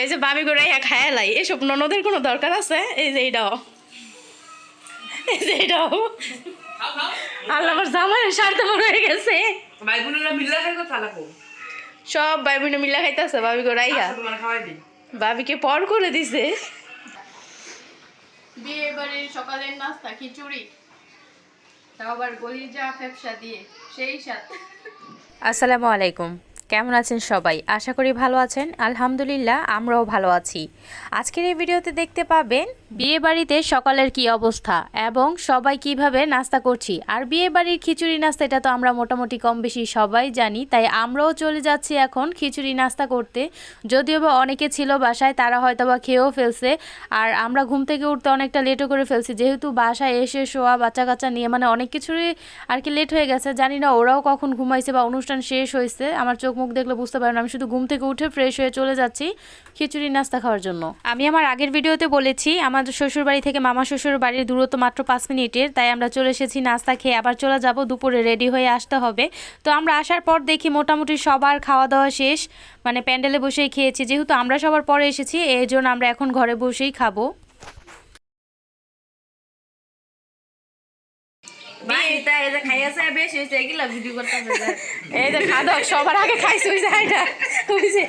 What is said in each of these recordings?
এই যে বাবি করে খায় লাই এসব ননদের কোনো দরকার আছে? এই যে এইটাও। এই যে এইটাও। আল্লাহ আমার জামাই সারতে বড় হয়ে গেছে। ভাই বোনেরা মিল্লা খাই কথা লাগো সব ভাই বোনে মিলা খাইতেছে বাবি করে তোমার খাওয়াই দিই। বাবিকে পর করে দিছে। বিয়ে বাড়ির সকালের নাস্তা খিচুড়ি। তাও আবার গলিজা ফেপসা দিয়ে সেই সাথে আসসালামু আলাইকুম। কেমন আছেন সবাই? আশা করি ভালো আছেন। আলহামদুলিল্লাহ, আমরাও ভালো আছি। আজকের এই ভিডিওতে দেখতে পাবেন বিয়ে বাড়িতে সকালের কি অবস্থা? এবং সবাই কীভাবে নাস্তা করছি? আর বিয়ে বাড়ির খিচুড়ি নাস্তা, এটা তো আমরা মোটামুটি কম বেশি সবাই জানি, তাই আমরাও চলে যাচ্ছি এখন খিচুড়ি নাস্তা করতে। যদিও বা অনেকে ছিল বাসায়, তারা হয়তো বা খেয়েও ফেলছে। আর আমরা ঘুম থেকে উঠতে অনেকটা লেটও করে ফেলছি। যেহেতু বাসায় এসে শোয়া বাচ্চা কাচ্চা নিয়ে মানে অনেক কিছুরই আর কি লেট হয়ে গেছে। জানি না ওরাও কখন ঘুমাইছে বা অনুষ্ঠান শেষ হয়েছে আমার চোখ মুখ দেখলে বুঝতে পারেন আমি শুধু ঘুম থেকে উঠে ফ্রেশ হয়ে চলে যাচ্ছি খিচুড়ি নাস্তা খাওয়ার জন্য। আমি আমার আগের ভিডিওতে বলেছি আমাদের শ্বশুর বাড়ি থেকে মামা শ্বশুর বাড়ির দূরত্ব মাত্র পাঁচ মিনিটের তাই আমরা চলে এসেছি নাস্তা খেয়ে। আবার চলে যাব দুপুরে রেডি হয়ে আসতে হবে। তো আমরা আসার পর দেখি মোটামুটি সবার খাওয়া দাওয়া শেষ। মানে প্যান্ডেলে বসেই খেয়েছি। যেহেতু আমরা সবার পরে এসেছি এই জন্য আমরা এখন ঘরে বসেই খাব। বিয়েটা এই যে খাইয়াছে বেশি হয়েছে এগুলা ভিডিও করতেছে এই যে খাদক সবার আগে খাইছে ওই যে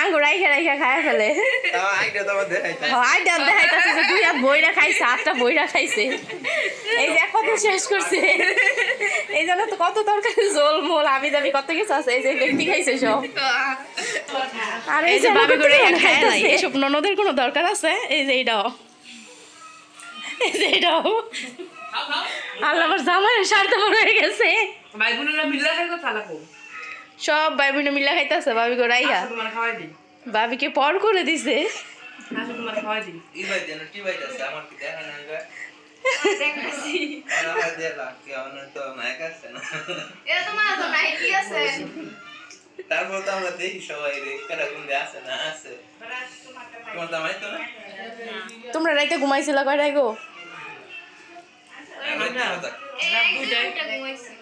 এটা আঙ্গুর রাইখা রাইখা খায় ফেলে আইডা দেখাইতেছে যে দুই হাত বইরা খাইছে আটটা বইরা খাইছে এই যে এক কথা শেষ করছে এই জন্য তো কত তরকারি জোল মোল আমি যাবি কত কিছু আছে এই যে ব্যক্তি খাইছে সব আর এই যে বাবি করে নাই এসব ননদের কোনো দরকার আছে? এই যে এইটাও এই যে এইটাও আল্লাহ আমার জামাই সারতে বড় হয়ে গেছে। ভাই বোনেরা মিল্লা খাই কথা লাগো সব ভাই বোনে মিলা খাইতেছে আইয়া তোমার খাওয়াই দিই। পর করে দিছে। তারপর তো আমরা দেখি সবাই রে আছে না আছে। তোমার দামাই তো না? তোমরা রাইতে ঘুমাইছিলা কয়টায় গো? তো কথা।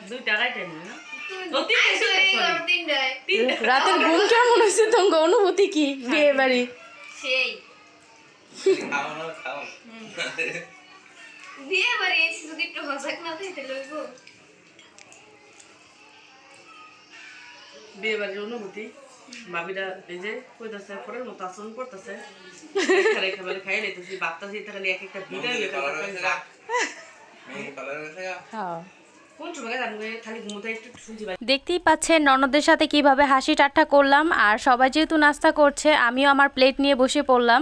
দুইটা রাইতে না রাতের ঘুম কেমন হয়েছে তোমার অনুভূতি কি বিয়ে বাড়ি খাও বিয়ে বাড়ি যদি একটু হজাক না থাকতে লইব। বিয়ে বাড়ির অনুভূতি ভাবিরা এই যে কইতাছে পরের মতো আচরণ করতেছে। খাবার খাই লাইতেছি খালি এক একটা হ্যাঁ। দেখতেই পাচ্ছেন, ননদের সাথে কীভাবে হাসি ঠাট্টা করলাম, আর সবাই যেহেতু নাস্তা করছে, আমিও আমার প্লেট নিয়ে বসে পড়লাম।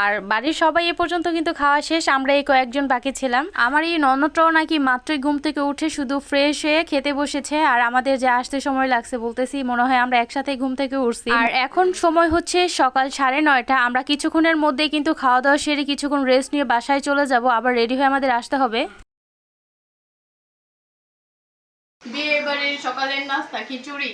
আর বাড়ির সবাই এ পর্যন্ত কিন্তু খাওয়া শেষ, আমরা এই কয়েকজন বাকি ছিলাম। আমার এই ননদটাও নাকি মাত্রই ঘুম থেকে উঠে শুধু ফ্রেশ হয়ে খেতে বসেছে, আর আমাদের যে আসতে সময় লাগছে বলতেছি, মনে হয় আমরা একসাথে ঘুম থেকে উঠছি। আর এখন সময় হচ্ছে সকাল সাড়ে নয়টা, আমরা কিছুক্ষণের মধ্যে কিন্তু খাওয়া দাওয়া সেরে কিছুক্ষণ রেস্ট নিয়ে বাসায় চলে যাব, আবার রেডি হয়ে আমাদের আসতে হবে। বিয়ে বাড়ির সকালের নাস্তা খিচুড়ি।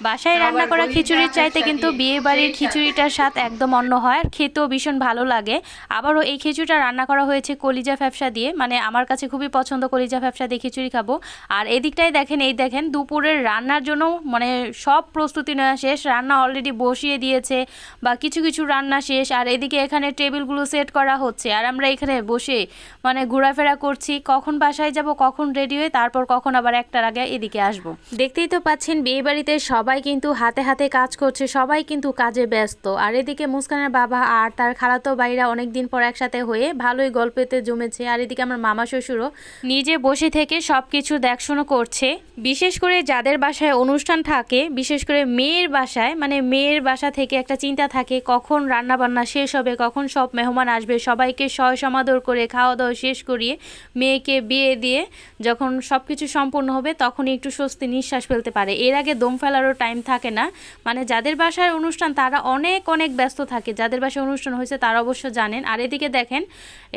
বাসায় রান্না করা খিচুড়ির চাইতে কিন্তু বিয়ে বাড়ির খিচুড়িটার স্বাদ একদম অন্য হয় আর খেতেও ভীষণ ভালো লাগে। আবারও এই খিচুড়িটা রান্না করা হয়েছে কলিজা ফ্যাপসা দিয়ে মানে আমার কাছে খুবই পছন্দ কলিজা ফ্যাপসা দিয়ে খিচুড়ি খাব। আর এদিকটাই দেখেন এই দেখেন দুপুরের রান্নার জন্য মানে সব প্রস্তুতি নেওয়া শেষ রান্না অলরেডি বসিয়ে দিয়েছে বা কিছু কিছু রান্না শেষ আর এদিকে এখানে টেবিলগুলো সেট করা হচ্ছে আর আমরা এখানে বসে মানে ঘোরাফেরা করছি কখন বাসায় যাব কখন রেডি হয়ে তারপর কখন আবার একটার আগে এদিকে আসব। দেখতেই তো পাচ্ছেন বিয়ে বাড়িতে সবাই কিন্তু হাতে হাতে কাজ করছে, সবাই কিন্তু কাজে ব্যস্ত। আর এদিকে মুস্কানের বাবা আর তার খালাতো ভাইরা অনেক দিন পর একসাথে হয়ে ভালোই গল্পেতে জমেছে। আর এদিকে আমার মামা শ্বশুরও নিজে বসে থেকে সব কিছু দেখশোনো করছে। বিশেষ করে যাদের বাসায় অনুষ্ঠান থাকে, বিশেষ করে মেয়ের বাসায় মানে মেয়ের বাসা থেকে একটা চিন্তা থাকে, কখন রান্না বান্না শেষ হবে, কখন সব মেহমান আসবে, সবাইকে সয় সমাদর করে খাওয়া দাওয়া শেষ করিয়ে মেয়েকে বিয়ে দিয়ে যখন সব কিছু সম্পূর্ণ হবে, তখনই একটু স্বস্তি নিঃশ্বাস ফেলতে পারে। এর আগে দম ফেলারও টাইম থাকে না। মানে যাদের বাসায় অনুষ্ঠান তারা অনেক অনেক ব্যস্ত থাকে। যাদের বাসায় অনুষ্ঠান হয়েছে তারা অবশ্য জানেন। আর এদিকে দেখেন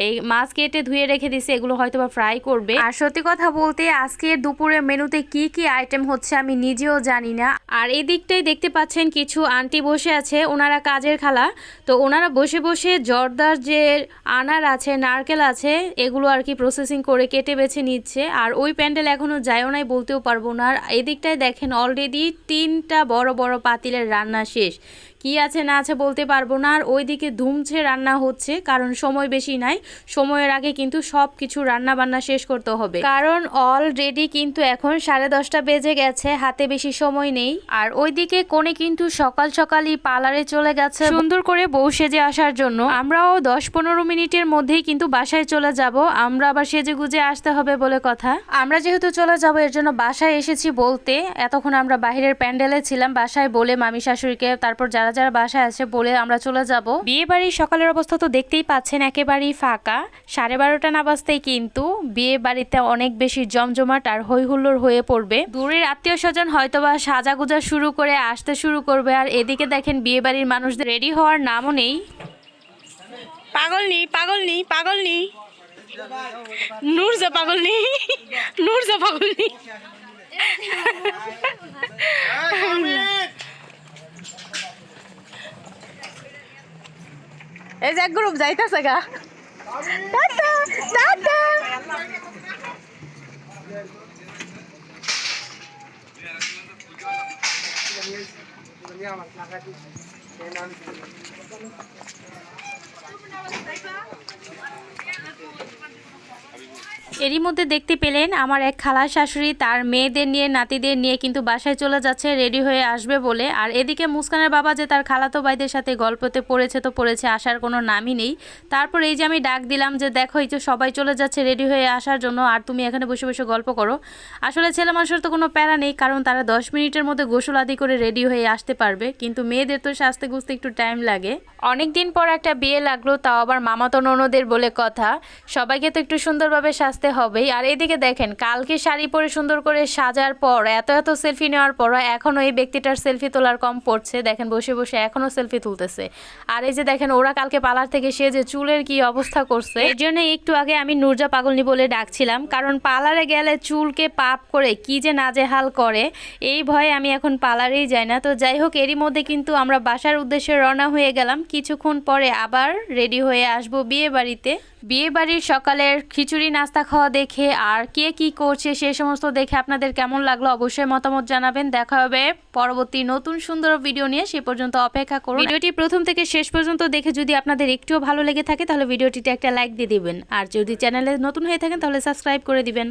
এই মাছ কেটে ধুয়ে রেখে দিছে এগুলো হয়তো বা ফ্রাই করবে। আর সত্যি কথা বলতে আজকে দুপুরে মেনুতে কি কি আইটেম হচ্ছে আমি নিজেও জানি না। আর এই দিকটাই দেখতে পাচ্ছেন কিছু আন্টি বসে আছে ওনারা কাজের খালা। তো ওনারা বসে বসে জর্দার যে আনার আছে নারকেল আছে এগুলো আর কি প্রসেসিং করে কেটে বেছে নিচ্ছে। আর ওই প্যান্ডেল এখনও যায়ও নাই বলতেও পারব না। আর এদিকটায় দেখেন অলরেডি তিনটা বড় বড় পাতিলের রান্না শেষ। কি আছে না আছে বলতে পারব না। আর ওইদিকে ধুমছে, রান্না হচ্ছে, কারণ সময় বেশি নাই। সময়ের আগে কিন্তু সব কিছু রান্না বান্না শেষ করতে হবে। কারণ অলরেডি কিন্তু এখন সাড়ে দশটা বেজে গেছে, হাতে বেশি সময় নেই। আর ওইদিকে কোণে কিন্তু সকাল সকালই পার্লারে চলে গেছে। সুন্দর করে বউ সেজে আসার জন্য আমরাও দশ পনেরো মিনিটের মধ্যেই কিন্তু বাসায় চলে যাব। আমরা আবার সেজে গুজে আসতে হবে বলে কথা। আমরা যেহেতু চলে যাব, এর জন্য বাসায় এসেছি বলতে, এতক্ষণ আমরা বাইরের প্যান্ডেলে ছিলাম, বাসায় বলে মামি শাশুড়িকে, তারপর যারা যারা যারা বাসায় আছে বলে আমরা চলে যাব বিয়ে বাড়ির সকালের অবস্থা তো দেখতেই পাচ্ছেন একেবারেই ফাঁকা সাড়ে বারোটা না বাজতেই কিন্তু বিয়ে বাড়িতে অনেক বেশি জমজমাট আর হই হুল্লোড় হয়ে পড়বে দূরের আত্মীয় স্বজন হয়তোবা সাজাগুজা শুরু করে আসতে শুরু করবে আর এদিকে দেখেন বিয়ে বাড়ির মানুষদের রেডি হওয়ার নামও নেই পাগল নি পাগল নি পাগল নি নূরজা পাগল নি নূরজা পাগল নি এই যে এক গ্রুপ যাইতাছে গা। টাটা টাটা এরই মধ্যে দেখতে পেলেন আমার এক খালার শাশুড়ি তার মেয়েদের নিয়ে, নাতিদের নিয়ে কিন্তু বাসায় চলে যাচ্ছে, রেডি হয়ে আসবে বলে। আর এদিকে মুস্কানের বাবা যে তার খালাতো ভাইদের সাথে গল্পতে পড়েছে তো পড়েছে, আসার কোনো নামই নেই। তারপর এই যে আমি ডাক দিলাম যে, দেখো, এই যে সবাই চলে যাচ্ছে রেডি হয়ে আসার জন্য, আর তুমি এখানে বসে বসে গল্প করো। আসলে ছেলে মানুষের তো কোনো প্যারা নেই, কারণ তারা দশ মিনিটের মধ্যে গোসল আদি করে রেডি হয়ে আসতে পারবে। কিন্তু মেয়েদের তো সাজতে গুজতে একটু টাইম লাগে। অনেক দিন পর একটা বিয়ে লাগল তাও আবার মামাতো ননদের বলে কথা। সবাইকে তো একটু সুন্দরভাবে সাজতে হবেই। আর এদিকে দেখেন, কালকে শাড়ি পরে সুন্দর করে সাজার পর, এত এত সেলফি নেওয়ার পর এখনও এই ব্যক্তিটার সেলফি তোলার কম পড়ছে। দেখেন, বসে বসে এখনও সেলফি তুলতেছে। আর এই যে দেখেন, ওরা কালকে পার্লার থেকে সে যে চুলের কি অবস্থা করছে। এর জন্য একটু আগে আমি নুরজা পাগলনি বলে ডাকছিলাম, কারণ পার্লারে গেলে চুলকে পাপ করে কি যে নাজেহাল করে, এই ভয়ে আমি এখন পার্লারেই যাই না। তো যাই হোক, এরই মধ্যে কিন্তু আমরা বাসার উদ্দেশ্যে রওনা হয়ে গেলাম। কিছুক্ষণ পরে আবার রেডি হয়ে আসব বিয়ে বাড়িতে। বিয়ে বাড়ির সকালের খিচুড়ি, নাস্তা খাওয়া দেখে আর কে কি করছে সে সমস্ত দেখে আপনাদের কেমন লাগল অবশ্যই মতামত জানাবেন। দেখা হবে পরবর্তী নতুন সুন্দর ভিডিও নিয়ে। সে পর্যন্ত অপেক্ষা করুন। ভিডিওটি প্রথম থেকে শেষ পর্যন্ত দেখে যদি আপনাদের একটুও ভালো লেগে থাকে, তাহলে ভিডিওটিতে একটা লাইক দিয়ে দিবেন। আর যদি চ্যানেলে নতুন হয়ে থাকেন, তাহলে সাবস্ক্রাইব করে দিবেন।